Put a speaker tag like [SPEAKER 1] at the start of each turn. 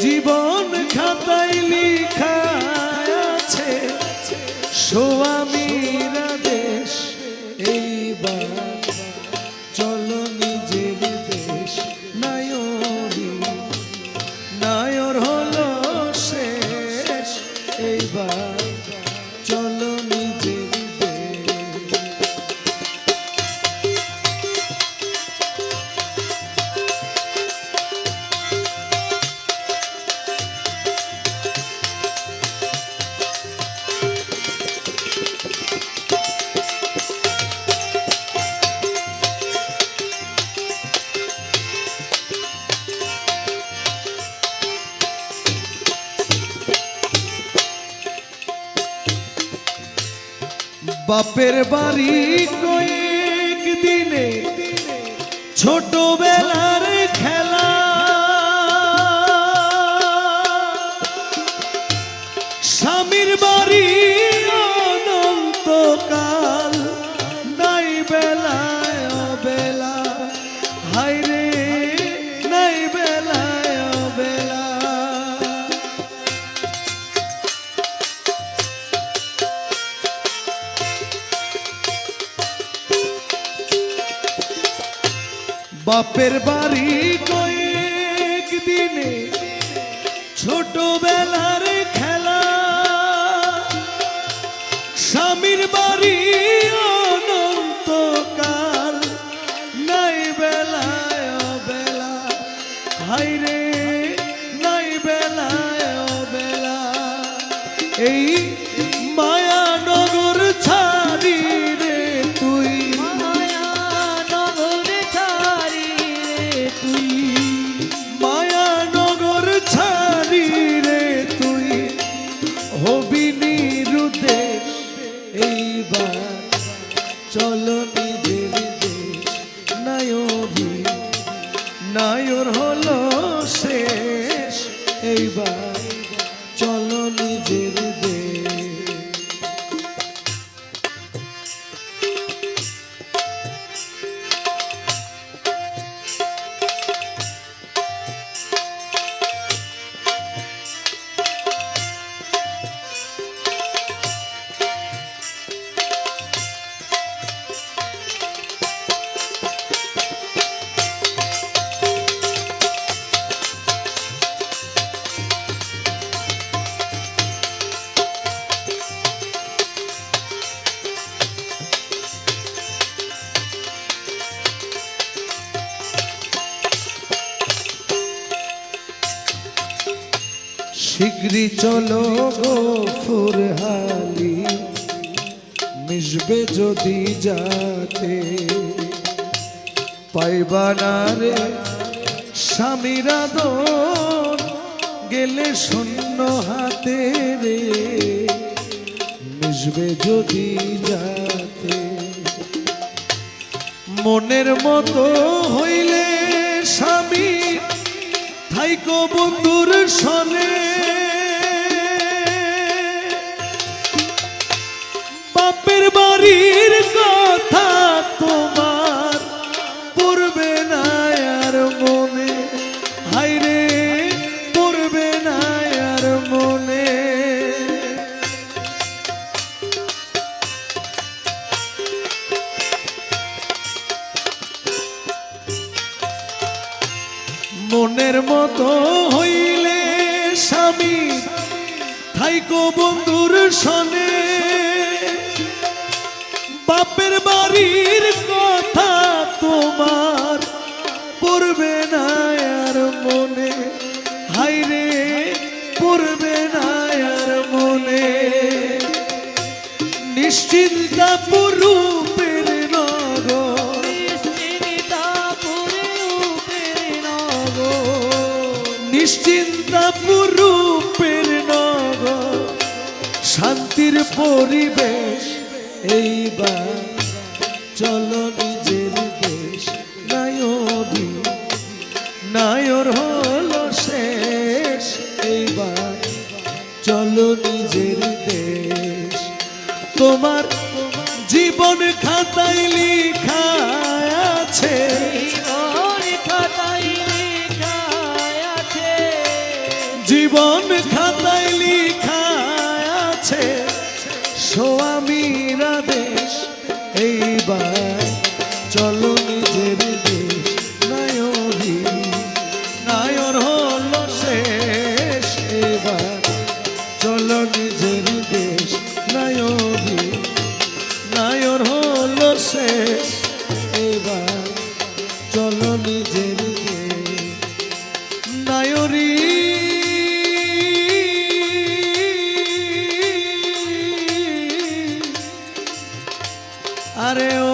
[SPEAKER 1] জীবন বাপের বাড়ি কয়েক দিনে ছোটবেলার বাপের বাড়ি কয়েক দিনে ছোটবেলার খেলা। স্বামীর বাড়ি এইবার শীঘ্রই চলো গো ফুরহালি, মিশবে যদি যাতে। পাইবা না রে স্বামীরা দন গেলে শূন্য হাতে রে। মিশবে যদি যাতে। মনের মতো হইলে থাইকো বন্ধুর সনে। মনের মতো হইলে স্বামী। থাইকো বন্ধুর সনে। বাপের বাড়ির কথা তোমার পড়বে না আর মনে। হাইরে পড়বে না আর মনে। নিশ্চিন্তা পুরুপের শান্তির পরিবেশ এইবার চলো নিজের দেশ। নায়রি নায়র হলো শেষ। এইবার চলো নিজের দেশ। তোমার জীবন খাতায় লিখা আছে।
[SPEAKER 2] জীবন খাতায়
[SPEAKER 1] চলো নিজের দেশ নায়রি নায়র হলো শেষ এবার। চলো নিজের দেশ নায়রি নায়র হলো শেষ এবার। চলো নিজের দেশ নায়রি আরে